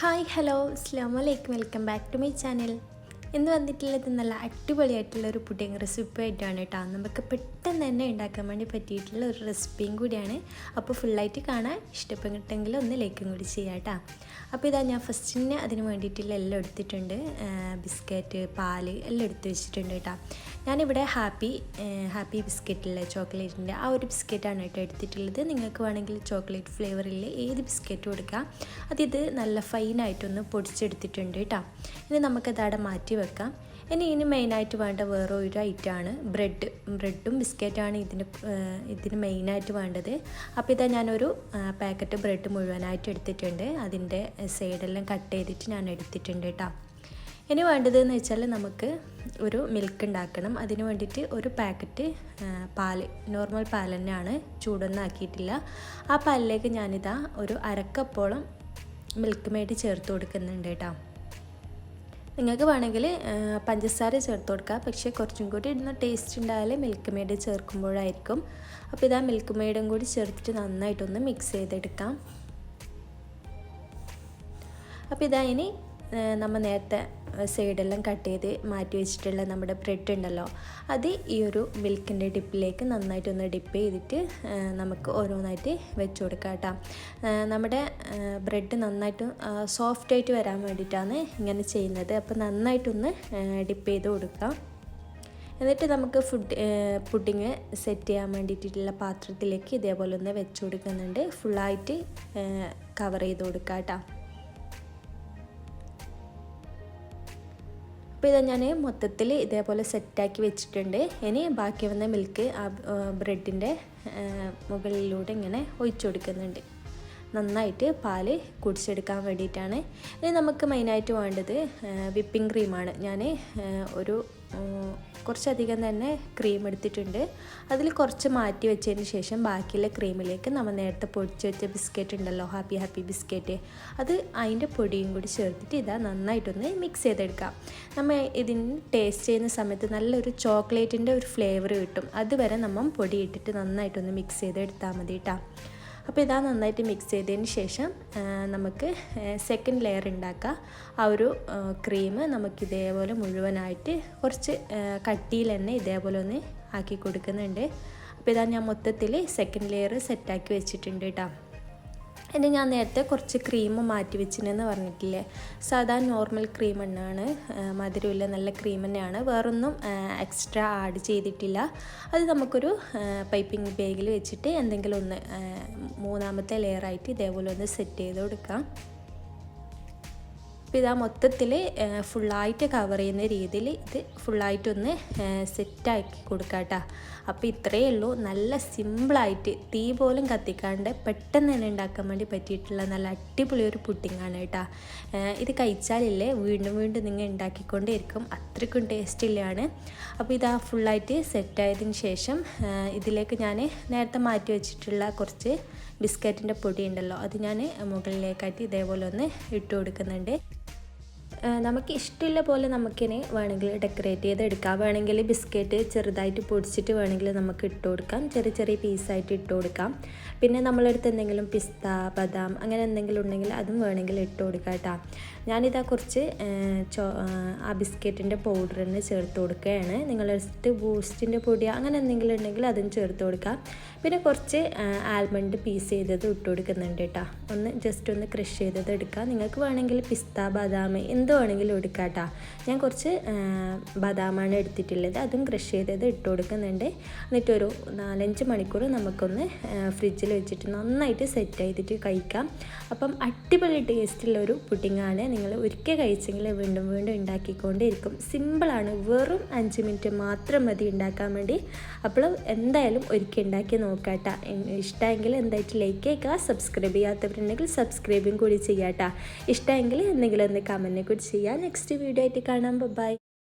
Hi hello അസ്ലാം വലൈക്കും welcome back to my channel. ഇന്ന് വന്നിട്ടുള്ളത് നല്ല അടിപൊളിയായിട്ടുള്ള ഒരു പുഡിങ് റെസിപ്പി ആയിട്ടാണ് കേട്ടോ. നമുക്ക് പെട്ടെന്ന് തന്നെ ഉണ്ടാക്കാൻ വേണ്ടി പറ്റിയിട്ടുള്ള ഒരു റെസിപ്പിയും കൂടിയാണ്. അപ്പോൾ ഫുള്ളായിട്ട് കാണാൻ ഇഷ്ടപ്പെട്ടെങ്കിൽ ഒന്ന് ലൈക്കും കൂടി ചെയ്യാം കേട്ടോ. അപ്പോൾ ഇതാ ഞാൻ ഫസ്റ്റിന് അതിന് വേണ്ടിയിട്ടുള്ള എല്ലാം എടുത്തിട്ടുണ്ട്. ബിസ്ക്കറ്റ് പാൽ എല്ലാം എടുത്ത് വെച്ചിട്ടുണ്ട് കേട്ടോ. ഞാനിവിടെ ഹാപ്പി ഹാപ്പി ബിസ്ക്കറ്റിലെ ചോക്ലേറ്റിന്റെ ആ ഒരു ബിസ്ക്കറ്റാണ് കേട്ടോ എടുത്തിട്ടുള്ളത്. നിങ്ങൾക്ക് വേണമെങ്കിൽ ചോക്ലേറ്റ് ഫ്ലേവറിൽ ഏത് ബിസ്ക്കറ്റ് കൊടുക്കാം. അതിത് നല്ല ഫൈനായിട്ടൊന്ന് പൊടിച്ചെടുത്തിട്ടുണ്ട് കേട്ടോ. ഇനി നമുക്കത് അവിടെ മാറ്റി വെക്കാം. ഇനി ഇനി മെയിനായിട്ട് വേണ്ട വേറെ ഒരു ഐറ്റമാണ് ബ്രെഡ് ബ്രെഡും ബിസ്ക്കറ്റാണ് ഇതിന് ഇതിന് മെയിനായിട്ട് വേണ്ടത്. അപ്പോൾ ഇതാ ഞാനൊരു പാക്കറ്റ് ബ്രെഡ് മുഴുവനായിട്ട് എടുത്തിട്ടുണ്ട്. അതിന്റെ സൈഡെല്ലാം കട്ട് ചെയ്തിട്ട് ഞാൻ എടുത്തിട്ടുണ്ട് കേട്ടോ ഇനി വേണ്ടതെന്ന് വെച്ചാൽ നമുക്ക് ഒരു മിൽക്ക് ഉണ്ടാക്കണം. അതിന് വേണ്ടിയിട്ട് ഒരു പാക്കറ്റ് പാൽ നോർമൽ പാൽ തന്നെയാണ്. ചൂടൊന്നും ആക്കിയിട്ടില്ല. ആ പാലിലേക്ക് ഞാനിതാ ഒരു അരക്കപ്പോളം മിൽക്ക് മെയ്ഡ് ചേർത്ത് കൊടുക്കുന്നുണ്ട് കേട്ടോ നിങ്ങൾക്ക് വേണമെങ്കിൽ പഞ്ചസാര ചേർത്ത് കൊടുക്കാം പക്ഷേ കുറച്ചും കൂടി ഇടുന്ന ടേസ്റ്റ് ഉണ്ടായാൽ മിൽക്ക് മെയ്ഡ് ചേർക്കുമ്പോഴായിരിക്കും. അപ്പോൾ ഇതാ മിൽക്ക് മെയ്ഡും കൂടി ചേർത്തിട്ട് നന്നായിട്ടൊന്ന് മിക്സ് ചെയ്തെടുക്കാം. അപ്പോൾ ഇതാ ഇനി നമ്മൾ നേരത്തെ സൈഡെല്ലാം കട്ട് ചെയ്ത് മാറ്റി വെച്ചിട്ടുള്ള നമ്മുടെ ബ്രെഡ് ഉണ്ടല്ലോ അത് ഈ ഒരു മിൽക്കിന്റെ ഡിപ്പിലേക്ക് നന്നായിട്ടൊന്ന് ഡിപ്പ് ചെയ്തിട്ട് നമുക്ക് ഓരോന്നായിട്ട് വെച്ച് കൊടുക്കാം കേട്ടോ. നമ്മുടെ ബ്രെഡ് നന്നായിട്ട് സോഫ്റ്റ് ആയിട്ട് വരാൻ വേണ്ടിയിട്ടാണ് ഇങ്ങനെ ചെയ്യുന്നത്. അപ്പോൾ നന്നായിട്ടൊന്ന് ഡിപ്പ് ചെയ്ത് കൊടുക്കാം. എന്നിട്ട് നമുക്ക് ഫുഡ് പുഡിങ് സെറ്റ് ചെയ്യാൻ വേണ്ടിയിട്ടുള്ള പാത്രത്തിലേക്ക് ഇതേപോലെ ഒന്ന് വെച്ച് കൊടുക്കുന്നുണ്ട്. ഫുള്ളായിട്ട് കവർ ചെയ്ത് കൊടുക്കാം കേട്ടോ. അപ്പോൾ ഇത് ഞാൻ മൊത്തത്തിൽ ഇതേപോലെ സെറ്റാക്കി വെച്ചിട്ടുണ്ട്. ഇനി ബാക്കി വന്ന മിൽക്ക് ആ ബ്രെഡിന്റെ മുകളിലൂടെ ഇങ്ങനെ ഒഴിച്ചു കൊടുക്കുന്നുണ്ട്. നന്നായിട്ട് പാൽ കുടിച്ചെടുക്കാൻ വേണ്ടിയിട്ടാണ്. ഇനി നമുക്ക് മെയിനായിട്ട് വേണ്ടത് വിപ്പിംഗ് ക്രീമാണ് ഞാൻ ഒരു കുറച്ചധികം തന്നെ ക്രീം എടുത്തിട്ടുണ്ട്. അതിൽ കുറച്ച് മാറ്റി വെച്ചതിന് ശേഷം ബാക്കിയുള്ള ക്രീമിലേക്ക് നമ്മൾ നേരത്തെ പൊടിച്ച് വെച്ച ബിസ്ക്കറ്റ് ഉണ്ടല്ലോ ഹാപ്പി ഹാപ്പി ബിസ്ക്കറ്റ് അത് അതിന്റെ പൊടിയും കൂടി ചേർത്തിട്ട് ഇതാ നന്നായിട്ടൊന്ന് മിക്സ് ചെയ്തെടുക്കാം. നമ്മൾ ഇതിന് ടേസ്റ്റ് ചെയ്യുന്ന സമയത്ത് നല്ലൊരു ചോക്ലേറ്റിന്റെ ഒരു ഫ്ലേവർ കിട്ടും. അതുവരെ നമ്മൾ പൊടി ഇട്ടിട്ട് നന്നായിട്ടൊന്ന് മിക്സ് ചെയ്തെടുത്താൽ മതി കേട്ടോ അപ്പോൾ ഇതാ നന്നായിട്ട് മിക്സ് ചെയ്തതിന് ശേഷം നമുക്ക് സെക്കൻഡ് ലെയർ ഉണ്ടാക്കാം ആ ഒരു ക്രീം നമുക്ക് ഇതേപോലെ മുഴുവനായിട്ട് കുറച്ച് കട്ടിയിൽ തന്നെ ഇതേപോലെ ഒന്ന് ആക്കി കൊടുക്കുന്നുണ്ട്. അപ്പോൾ ഇതാ ഞാൻ മൊത്തത്തിൽ സെക്കൻഡ് ലെയർ സെറ്റാക്കി വെച്ചിട്ടുണ്ട് കേട്ടോ ഇനി ഞാൻ നേരത്തെ കുറച്ച് ക്രീം മാറ്റി വെച്ചിനെന്ന് പറഞ്ഞിട്ടില്ലേ? സാധാ നോർമൽ ക്രീം തന്നെയാണ് മധുരമില്ല നല്ല ക്രീം തന്നെയാണ് വേറൊന്നും എക്സ്ട്രാ ആഡ് ചെയ്തിട്ടില്ല. അത് നമുക്കൊരു പൈപ്പിംഗ് ബാഗിൽ വെച്ചിട്ട് എന്തെങ്കിലും ഒന്ന് മൂന്നാമത്തെ ലെയറായിട്ട് ഇതേപോലെ ഒന്ന് സെറ്റ് ചെയ്ത് കൊടുക്കാം. അപ്പോൾ ഇതാ മൊത്തത്തിൽ ഫുള്ളായിട്ട് കവർ ചെയ്യുന്ന രീതിയിൽ ഇത് ഫുള്ളായിട്ടൊന്ന് സെറ്റാക്കി കൊടുക്കാം കേട്ടോ അപ്പോൾ ഇത്രയേ ഉള്ളൂ. നല്ല സിമ്പിളായിട്ട് തീ പോലും കത്തിക്കാണ്ട് പെട്ടെന്ന് തന്നെ ഉണ്ടാക്കാൻ വേണ്ടി പറ്റിയിട്ടുള്ള നല്ല അടിപൊളി ഒരു പുഡിങ്ങാണ് കേട്ടോ ഇത് കഴിച്ചാലില്ലേ വീണ്ടും വീണ്ടും നിങ്ങൾ ഉണ്ടാക്കിക്കൊണ്ടേ ഇരിക്കും അത്രയ്ക്കും ടേസ്റ്റില്ലാണ് അപ്പോൾ ഇതാ ഫുള്ളായിട്ട് സെറ്റായതിന് ശേഷം ഇതിലേക്ക് ഞാൻ നേരത്തെ മാറ്റി വെച്ചിട്ടുള്ള കുറച്ച് ബിസ്ക്കറ്റിന്റെ പൊടി ഉണ്ടല്ലോ അത് ഞാൻ മുകളിലേക്കായിട്ട് ഇതേപോലെ ഒന്ന് ഇട്ട് കൊടുക്കുന്നുണ്ട്. നമുക്ക് ഇഷ്ടമുള്ള പോലെ നമുക്കിനി വേണമെങ്കിൽ ഡെക്കറേറ്റ് ചെയ്ത് എടുക്കാം വേണമെങ്കിൽ ബിസ്ക്കറ്റ് ചെറുതായിട്ട് പൊടിച്ചിട്ട് വേണമെങ്കിൽ നമുക്ക് ഇട്ട് കൊടുക്കാം. ചെറിയ ചെറിയ പീസായിട്ട് ഇട്ട് കൊടുക്കാം. പിന്നെ നമ്മളെടുത്ത് എന്തെങ്കിലും പിസ്ത ബദാം അങ്ങനെ എന്തെങ്കിലും ഉണ്ടെങ്കിൽ അതും വേണമെങ്കിൽ ഇട്ട് കൊടുക്കാം കേട്ടോ. ഞാനിതാ കുറച്ച് ചോ ആ ബിസ്ക്കറ്റിന്റെ പൗഡർ തന്നെ ചേർത്ത് കൊടുക്കുകയാണ്. നിങ്ങളെടുത്ത് ബൂസ്റ്റിന്റെ പൊടി അങ്ങനെ എന്തെങ്കിലും ഉണ്ടെങ്കിൽ അതും ചേർത്ത് കൊടുക്കാം. പിന്നെ കുറച്ച് ആൽമണ്ട് പീസ് ചെയ്തത് ഇട്ട് കൊടുക്കുന്നുണ്ട് കേട്ടോ. ഒന്ന് ജസ്റ്റ് ഒന്ന് ക്രഷ് ചെയ്തത് എടുക്കാം. നിങ്ങൾക്ക് വേണമെങ്കിൽ പിസ്ത ബദാം എന്ത് വേണമെങ്കിലും എടുക്കാം കേട്ടോ ഞാൻ കുറച്ച് ബദാമാണ് എടുത്തിട്ടുള്ളത്. അതും ക്രഷ് ചെയ്തത് ഇട്ട് കൊടുക്കുന്നുണ്ട്. എന്നിട്ടൊരു നാലഞ്ച് മണിക്കൂർ നമുക്കൊന്ന് ഫ്രിഡ്ജിൽ വെച്ചിട്ട് നന്നായിട്ട് സെറ്റ് ചെയ്തിട്ട് കഴിക്കാം. അപ്പം അടിപൊളി ടേസ്റ്റുള്ള ഒരു പുഡിങ്ങാണ് നിങ്ങൾ ഒരിക്കൽ കഴിച്ചെങ്കിൽ വീണ്ടും വീണ്ടും ഉണ്ടാക്കിക്കൊണ്ടേയിരിക്കും. സിമ്പിളാണ് വെറും അഞ്ച് മിനിറ്റ് മാത്രം മതി ഉണ്ടാക്കാൻ വേണ്ടി. അപ്പോൾ എന്തായാലും ഒരിക്കൽ ഉണ്ടാക്കി നോക്കാട്ടാ. ഇഷ്ടമെങ്കിൽ എന്തായിട്ട് ലൈക്ക് ചെയ്യുക. സബ്സ്ക്രൈബ് ചെയ്യാത്തവരുണ്ടെങ്കിൽ സബ്സ്ക്രൈബും കൂടി ചെയ്യാട്ടാ. ഇഷ്ടമെങ്കിൽ എന്തെങ്കിലും ഒന്ന് കമന്റിനെ കൂടി ചെയ്യാം. നെക്സ്റ്റ് വീഡിയോ ആയിട്ട് കാണാം. ബൈ